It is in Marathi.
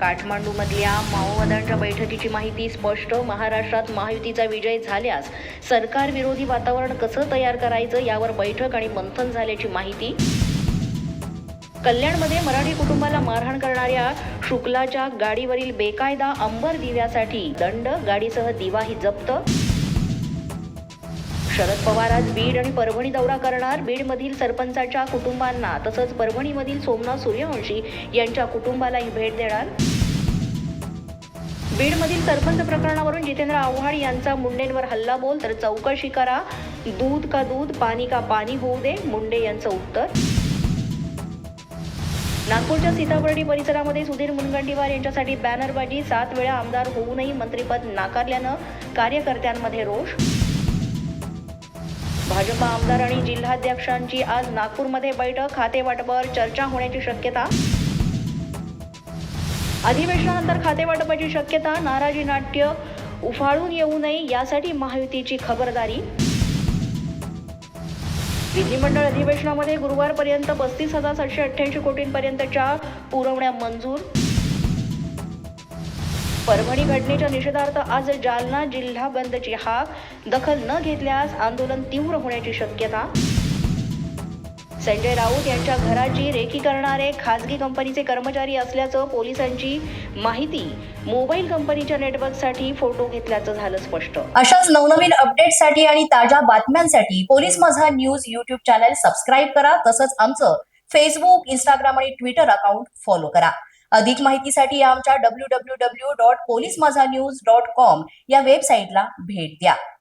काठमांडूमधल्या माओवाद्यांच्या बैठकीची माहिती स्पष्ट. महाराष्ट्रात महायुतीचा विजय झाल्यास सरकार विरोधी वातावरण कसं तयार करायचं यावर बैठक आणि मंथन झाल्याची माहिती. कल्याणमध्ये मराठी कुटुंबाला मारहाण करणाऱ्या शुक्लाच्या गाडीवरील बेकायदा अंबर दिव्यासाठी दंड गाडीसह दिवाही जप्त. शरद पवार आज बीड आणि परभणी दौरा करणार. बीडमधील सरपंचाच्या कुटुंबांना तसंच परभणीमधील सोमनाथ सूर्यवंशी यांच्या कुटुंबालाही भेट देणार. बीडमधील सरपंच प्रकरणावरून जितेंद्र आव्हाड यांचा मुंडेंवर हल्ला बोल तर चौकशी करा. दूध का दूध पाणी का पाणी होऊ दे मुंडे यांचं उत्तर. नागपूरच्या सीताबर्डी परिसरामध्ये सुधीर मुनगंटीवार यांच्यासाठी बॅनरबाजी. सात वेळा आमदार होऊनही मंत्रिपद नाकारल्यानं कार्यकर्त्यांमध्ये रोष. भाजपा आमदार आणि जिल्हाध्यक्षांची आज नागपूरमध्ये बैठक. खातेवाटपावर चर्चा होण्याची शक्यता. अधिवेशनानंतर खातेवाटपाची शक्यता नाराजी नाट्य उफाळून येऊ नये यासाठी महायुतीची खबरदारी. विधिमंडळ अधिवेशनामध्ये गुरुवारपर्यंत पस्तीस हजार सातशे अठ्ठ्याऐंशी कोटींपर्यंतच्या पुरवण्या मंजूर. परभणी घटनेच्या निषेधार्थ आज जालना जिल्हा बंदची हाक. दखल न घेतल्यास आंदोलन तीव्र होण्याची शक्यता. संजय राऊत यांच्या घराची रेखी करणारे खासगी कंपनीचे कर्मचारी असल्याचं पोलिसांची माहिती. मोबाईल कंपनीच्या नेटवर्कसाठी फोटो घेतल्याचं झालं स्पष्ट. अशाच नवनवीन अपडेटसाठी आणि ताज्या बातम्यांसाठी police Majha news YouTube channel subscribe करा. तसंच आमचं फेसबुक इंस्टाग्राम आणि ट्विटर अकाउंट फॉलो करा. अधिक माहितीसाठी आमच्या W W W dot police Majha news dot com या वेबसाईटला भेट द्या.